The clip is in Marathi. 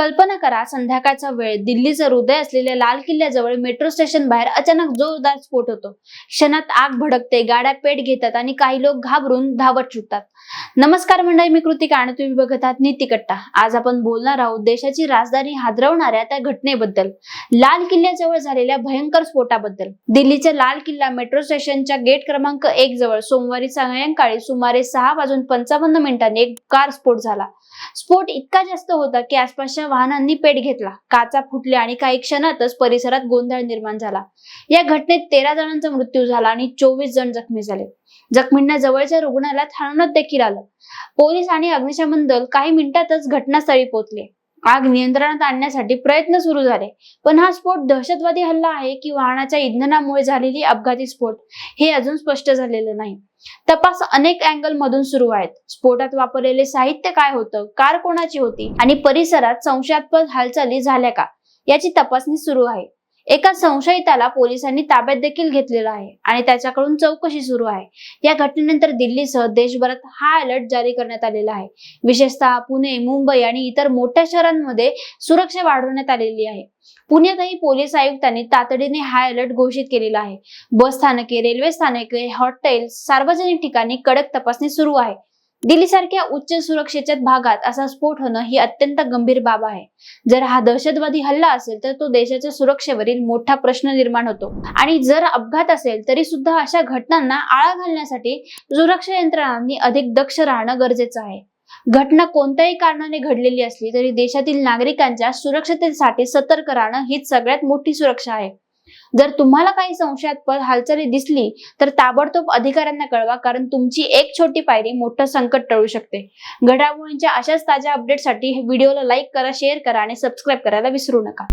कल्पना करा संध्याकाळचा वेळ दिल्लीचं हृदय असलेल्या लाल किल्ल्याजवळ मेट्रो स्टेशन बाहेर अचानक जोरदार स्फोट होतो. क्षणात आग भडकते गाड्या पेट घेतात आणि काही लोक घाबरून धावत सुटतात. नमस्कार मंडळी मी कृतिका आणि तुम्ही बघत आहात नीतिकट्टा आज आपण बोलणार आहोत देशाची राजधानी हादरवणाऱ्या त्या घटनेबद्दल. लाल किल्ल्याजवळ झालेल्या भयंकर स्फोटाबद्दल. दिल्लीच्या लाल किल्ला मेट्रो स्टेशनच्या गेट क्रमांक एक जवळ सोमवारी सायंकाळी सुमारे सहा वाजून पंचावन्न मिनिटांनी एक कार स्फोट झाला. स्फोट इतका जास्त होता की आसपासच्या वाहनांनी पेट घेतला. काचा फुटल्या आणि काही क्षणातच परिसरात गोंधळ निर्माण झाला. या घटनेत तेरा जणांचा मृत्यू झाला आणि चोवीस जण जखमी झाले. जखमींना जवळच्या रुग्णालयात हलवण्यात देखील आलं. पोलीस आणि अग्निशमन दल काही मिनिटातच घटनास्थळी पोहोचले. आग नियंत्रणात आणण्यासाठी प्रयत्न सुरू झाले. पण हा स्फोट दहशतवादी हल्ला आहे की वाहनाच्या इंधनामुळे झालेली अपघाती स्फोट हे अजून स्पष्ट झालेलं नाही. तपास अनेक अँगल मधून सुरू आहेत. स्फोटात वापरलेले साहित्य काय होतं? कार कोणाची होती? आणि परिसरात संशयास्पद हालचाली झाल्या का? याची तपासणी सुरू आहे. एका संशयिताला पोलिसांनी ताब्यात देखील घेतलेला आहे आणि त्याच्याकडून चौकशी सुरू आहे. या घटनेनंतर दिल्लीसह देशभरात हा अलर्ट जारी करण्यात आलेला आहे. विशेषतः पुणे मुंबई आणि इतर मोठ्या शहरांमध्ये सुरक्षा वाढवण्यात आलेली आहे. पुण्यातही पोलीस आयुक्तांनी तातडीने हाय अलर्ट घोषित केलेला आहे. बस स्थानके रेल्वे स्थानके हॉटेल सार्वजनिक ठिकाणी कडक तपासणी सुरू आहे. दिल्लीसारख्या उच्च सुरक्षेच्या भागात असा स्फोट होणं ही अत्यंत गंभीर बाब आहे. जर हा दहशतवादी हल्ला असेल तर तो देशाच्या सुरक्षेवरील मोठा प्रश्न निर्माण होतो. आणि जर अपघात असेल तरी सुद्धा अशा घटनांना आळा घालण्यासाठी सुरक्षा यंत्रणांनी अधिक दक्ष राहणं गरजेचं आहे. घटना कोणत्याही कारणाने घडलेली असली तरी देशातील नागरिकांच्या सुरक्षतेसाठी सतर्क राहणं हीच सगळ्यात मोठी सुरक्षा आहे. जर तुम्हाला काही संशयास्पद हालचाली दिसली तर ताबडतोब अधिकाऱ्यांना कळवा कारण तुमची एक छोटी पायरी मोठं संकट टळू शकते. घडामोडींच्या अशाच ताज्या अपडेटसाठी व्हिडिओला लाईक करा शेअर करा आणि सबस्क्राईब करायला विसरू नका.